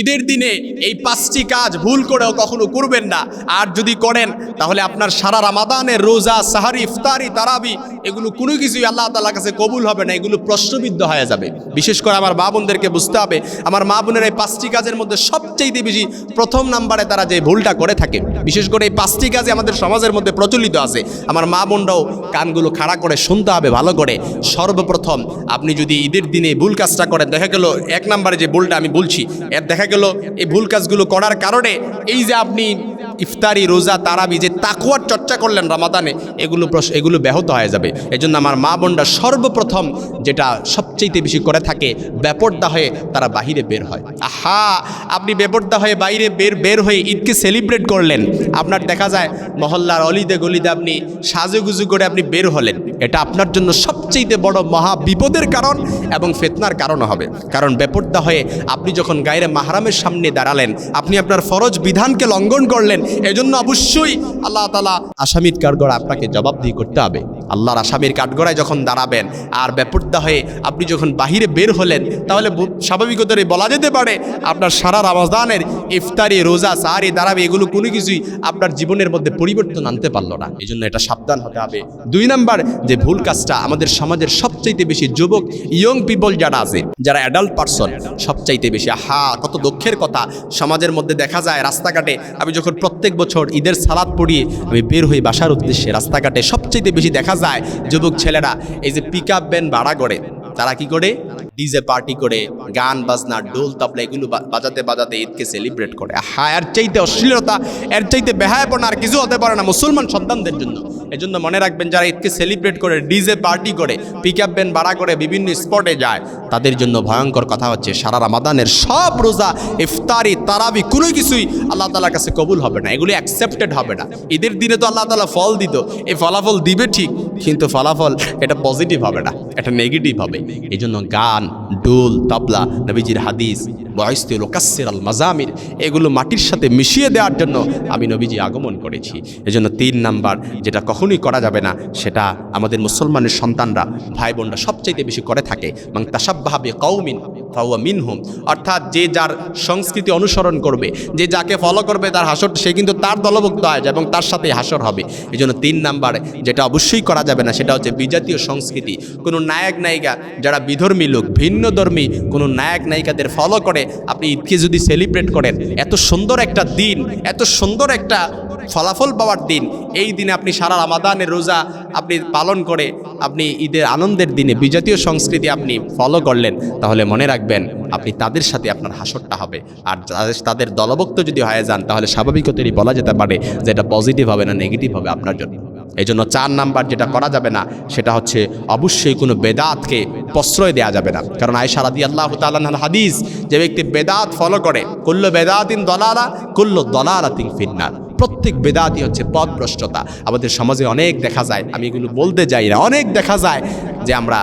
ঈদের দিনে এই পাঁচটি কাজ ভুল করেও কখনো করবেন না। আর যদি করেন, তাহলে আপনার সারা রামাদানের রোজা, সাহারি, ইফতারি, তারাবি, এগুলো কোনো কিছুই আল্লাহ তালার কাছে কবুল হবে না, এগুলো প্রশ্নবিদ্ধ হয়ে যাবে। বিশেষ করে আমার মা বোনদেরকে বুঝতে হবে, আমার মা বোনের এই পাঁচটি কাজের মধ্যে সবচেয়ে বেশি প্রথম নাম্বারে তারা যে ভুলটা করে থাকে। বিশেষ করে এই পাঁচটি কাজে আমাদের সমাজের মধ্যে প্রচলিত আছে। আমার মা বোনরাও কানগুলো খাড়া করে শুনতে হবে, ভালো করে। সর্বপ্রথম আপনি যদি ঈদের দিনে ভুল কাজটা করেন, দেখা গেল এক নাম্বারে যে ভুলটা আমি বলছি, এর দেখা গেল এই ভুল কাজগুলো করার কারণে এই যে আপনি ইফতারি, রোজা, তারাবি যে তাকুয়ার চর্চা করলেন রামাদানে, এগুলো এগুলো ব্যাহত হয়ে যাবে। এজন্য আমার মা বোনরা সর্বপ্রথম যেটা সবচেয়ে বেশি করে থাকে, বেপর্দা হয়ে তারা বাহিরে বের হয়। আহা! আপনি বেপর্দা হয়ে বাইরে বের বের হয়ে ঈদকে সেলিব্রেট করলেন। আপনার দেখা যায়, মহল্লার অলিদে গলিদে আপনি সাজুগুজু করে আপনি বের হলেন। এটা আপনার জন্য সবচেয়ে বড় মহা বিপদের কারণ এবং ফেতনার কারণও হবে। কারণ বেপর্দা হয়ে আপনি যখন গায়ের মাহারামের সামনে দাঁড়ালেন, আপনি আপনার ফরজ বিধানকে লঙ্ঘন করলেন এজন্য অবশ্যই আল্লাহ তালা আসামির কারগড় আপনাকে জবাবদিহি করতে হবে। আল্লাহর আসামির কাঠগড়ায় যখন দাঁড়াবেন আর বেপর্দা হয়ে আপনি যখন বাহিরে বের হলেন, তাহলে স্বাভাবিকতই বলা যেতে পারে আপনার সারা রামাদানের ইফতারি, রোজা, সাহারি দাঁড়াবে এগুলো কোনো কিছুই আপনার জীবনের মধ্যে পরিবর্তন আনতে পারল না। এই জন্য এটা সাবধান হতে হবে। দুই নাম্বার, যে ভুল কাজটা আমাদের সমাজের সবচাইতে বেশি যুবক, ইয়ং পিপল যারা আছে, যারা অ্যাডাল্ট পার্সন, সবচাইতে বেশি হা কত দুঃখের কথা। সমাজের মধ্যে দেখা যায় রাস্তাঘাটে আমি যখন প্রত্যেক বছর ঈদের সালাদ পড়িয়ে আমি বের হই বাসার উদ্দেশ্যে, রাস্তাঘাটে সবচাইতে বেশি দেখা যায়। যুবক ছেলেরা এই যে পিক আপ ভ্যান ভাড়া করে তারা কি করে? ডিজে পার্টি করে, গান, বাজনা ডোল তবলা, এগুলো বাজাতে বাজাতে ঈদকে সেলিব্রেট করে। হ্যাঁ এর চাইতে অশ্লীলতা, এর চাইতে বেহায়াপনা আর কিছু হতে পারে না মুসলমান সন্তানদের জন্য। এজন্য মনে রাখবেন, যারা ঈদকে সেলিব্রেট করে, ডিজে পার্টি করে পিক আপ ব্যান ভাড়া করে বিভিন্ন স্পটে যায়, তাদের জন্য ভয়ঙ্কর কথা হচ্ছে, সারা রামাদানের সব রোজা, ইফতারি, তারাবি, কোনো কিছুই আল্লাহ তালার কাছে কবুল হবে না, এগুলি অ্যাকসেপ্টেড হবে না। ঈদের দিনে তো আল্লাহ তালা ফল দিত, এই ফলাফল দিবে ঠিক, কিন্তু ফলাফল এটা পজিটিভ হবে না, এটা নেগেটিভ হবে। এই জন্য গান ডোল, তবলা, নবীজির হাদিস বয়স্তি কাসের আল মাজামির এগুলো মাটির সাথে মিশিয়ে দেওয়ার জন্য আমি নবীজি আগমন করেছি। এজন্য তিন নাম্বার যেটা কখনোই করা যাবে না, সেটা আমাদের মুসলমানের সন্তানরা ভাই বোনরা সবচাইতে বেশি করে থাকে। এবং তাসাব্বাহাবে কৌমিন ফাওয়া মিনহুম। অর্থাৎ যে যার সংস্কৃতি অনুসরণ করবে, যে যাকে ফলো করবে তার হাসর, সে কিন্তু তার দলভুক্ত হয় এবং তার সাথে হাসর হবে। এই জন্য তিন নাম্বার, যেটা অবশ্যই করা যাবে না, সেটা হচ্ছে বিজাতীয় সংস্কৃতি। কোনো নায়ক, নায়িকা, যারা বিধর্মী লোক, ভিন্ন ধর্মী, কোনো নায়ক, নায়িকাদের ফলো করে, আপনি ঈদকে যদি সেলিব্রেট করেন, এত সুন্দর একটা দিন, এত সুন্দর একটা ফলাফল পাওয়ার দিন। এই দিনে আপনি সারা রামাদানের রোজা আপনি পালন করে আপনি ঈদের আনন্দের দিনে বিজাতীয় সংস্কৃতি আপনি ফলো করলেন, তাহলে মনে রাখবেন আপনি তাদের সাথে আপনার হাসরটা হবে। আর তাদের দলভুক্ত যদি হয়ে যান, তাহলে স্বাভাবিকতই বলা যেতে পারে যে এটা পজিটিভ হবে না নেগেটিভ হবে আপনার জন্য। এই জন্য চার নাম্বার যেটা করা যাবে না, সেটা হচ্ছে অবশ্যই কোনো বেদাতকে প্রশ্রয় দেওয়া যাবে না। কারণ আয়সা রাদি আল্লাহ তাল্লাহ হাদিস, যে ব্যক্তি বেদাত ফলো করে, কুল্ল বেদাতিন দলালা, কুল্ল দলালাতিন ফিন্নার। প্রত্যেক বেদাতি হচ্ছে পথভ্রষ্টতা আমাদের সমাজে অনেক দেখা যায়, আমি এগুলো বলতে যাই না, অনেক দেখা যায় যে আমরা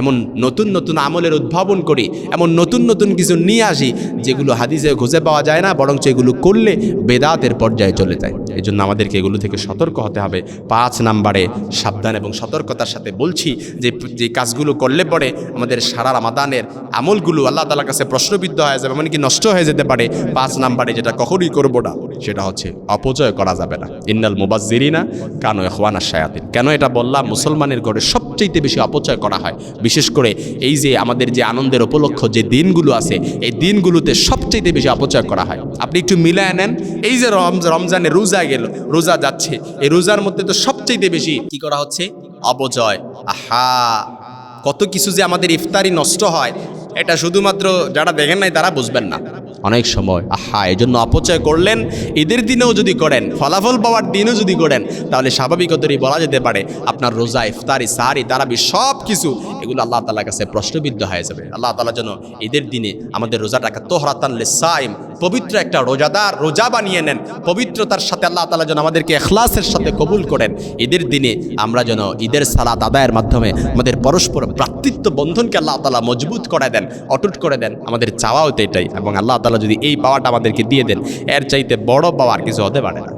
এমন নতুন নতুন আমলের উদ্ভাবন করি, এমন নতুন নতুন কিছু নিয়ে আসি, যেগুলো হাদিসে খুঁজে পাওয়া যায় না বরং এগুলো করলে বেদাতের পর্যায়ে চলে যায়। এই জন্য আমাদেরকে এগুলো থেকে সতর্ক হতে হবে। পাঁচ নাম্বারে সাবধান এবং সতর্কতার সাথে বলছি যে যে কাজগুলো করলে পরে আমাদের সারা রামাদানের আমলগুলো আল্লাহ তালার কাছে প্রশ্নবিদ্ধ হয়ে যাবে, এমনকি নষ্ট হয়ে যেতে পারে। পাঁচ নাম্বারে যেটা কখনোই করব না, সেটা হচ্ছে অপচয় করা যাবে না। ইন্নাল মুবাজ্জিরিনা কানো এখওয়ানা শায়াতিন। কেন এটা বললাম? মুসলমানের ঘরে সবচেয়ে বেশি অপচয় করা হয় বিশেষ করে এই যে আমাদের যে আনন্দের উপলক্ষ যে দিনগুলো আছে, এই দিনগুলোতে সবচেয়ে বেশি অপচয় করা হয়। আপনি একটু মিলায় নেন। এই যে রমজ- রমজানে রোজা গেল, রোজা যাচ্ছে। এই রোজার মধ্যে তো সবচেয়ে বেশি কি করা হচ্ছে? অপচয়। আহা! কত কিছু যে আমাদের ইফতারি নষ্ট হয়, এটা শুধুমাত্র যারা দেখেন নাই তারা বুঝবেন না। অনেক সময়। আহা এই জন্য অপচয় করলেন, ঈদের দিনেও যদি করেন, ফলাফল পাওয়ার দিনও যদি করেন, তাহলে স্বাভাবিকতরই বলা যেতে পারে, আপনার রোজা, ইফতারি সাহারি তারাবি সব কিছু এগুলো আল্লাহ তালার কাছে প্রশ্নবিদ্ধ হয়ে যাবে। আল্লাহ তালা যেন ঈদের দিনে আমাদের রোজাটাকে তোহরাতান সাইম পবিত্র একটা রোজাদার রোজা বানিয়ে নেন। পবিত্রতার সাথে আল্লাহ তালা যেন আমাদেরকে এখলাসের সাথে কবুল করেন। ঈদের দিনে আমরা যেন ঈদের সালাত আদায়ের মাধ্যমে আমাদের পরস্পর প্রাতৃত্ব বন্ধনকে আল্লাহ তালা মজবুত করে দেন, অটুট করে দেন। আমাদের চাওয়াও তো এটাই এবং আল্লাহ তালা যদি এই পাওয়াটা আমাদেরকে দিয়ে দেন, এর চাইতে বড় পাওয়ার কিছু হতে পারে না।